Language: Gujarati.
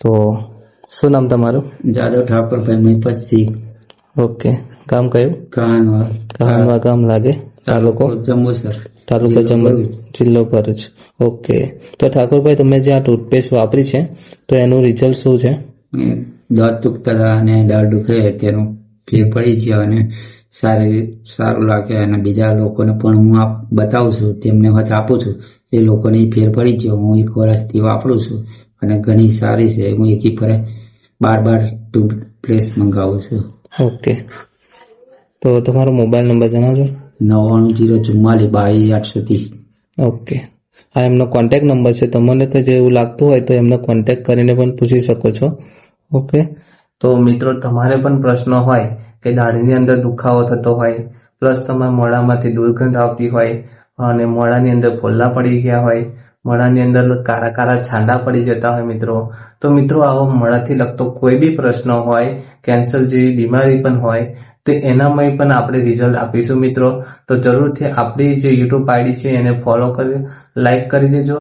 તો શું નામ તમારું? જાદવ ઠાકોરભાઈ મહિપતસિંહ ઓકે. ગામ કયું? કાનવા. કહાનવા ગામ લાગે? તાલુકો? જંબુસર તાલુકો જંબુ. જિલ્લો ભરૂચ. ઓકે. તો ઠાકોરભાઈ તમે જે આ ટૂથપેસ્ટ વાપરી છે તો એનું રિઝલ્ટ શું છે? દાંત તૂટતા હતા અને દાળ દુખે તેનું ફેર પડી ગયો અને સારી સારું લાગે અને બીજા લોકોને પણ હું આપ બતાવું છું તેમને વાત આપું છું. એ લોકોને ફેર પડી ગયો. હું એક વર્ષથી વાપરું છું. અને ઘણી સારી છે. હું એકી પર બાર બાર પ્લેસ મંગાવું છું. ઓકે. તો તમારો મોબાઈલ નંબર જણાવજો. નવ્વાણું જીરો ચુમ્માલીસ બાવીસ આઠસો ત્રીસ. ઓકે. આ એમનો કોન્ટેક નંબર છે. તમને કંઈ એવું લાગતું હોય તો એમને કોન્ટેક કરીને પણ પૂછી શકો છો. ઓકે. તો મિત્રો તમારે પણ પ્રશ્ન હોય કે દાઢીની અંદર દુખાવો થતો હોય પ્લસ તમારા મોડામાંથી દુર્ગંધ આવતી હોય અને મોડાની અંદર ફોલ્લા પડી ગયા હોય મોઢાની અંદર કાળા કાળા છાંડા પડી જતા હોય મિત્રો. તો મિત્રો, આવો મળાથી લગતો કોઈ બી પ્રશ્ન હોય કેન્સર જેવી બીમારી પણ હોય, તો એનામાં પણ આપણે રિઝલ્ટ આપીશું મિત્રો. તો જરૂરથી આપણી જે યુટ્યુબ આઈડી છે એને ફોલો કરી લાઈક કરી દેજો.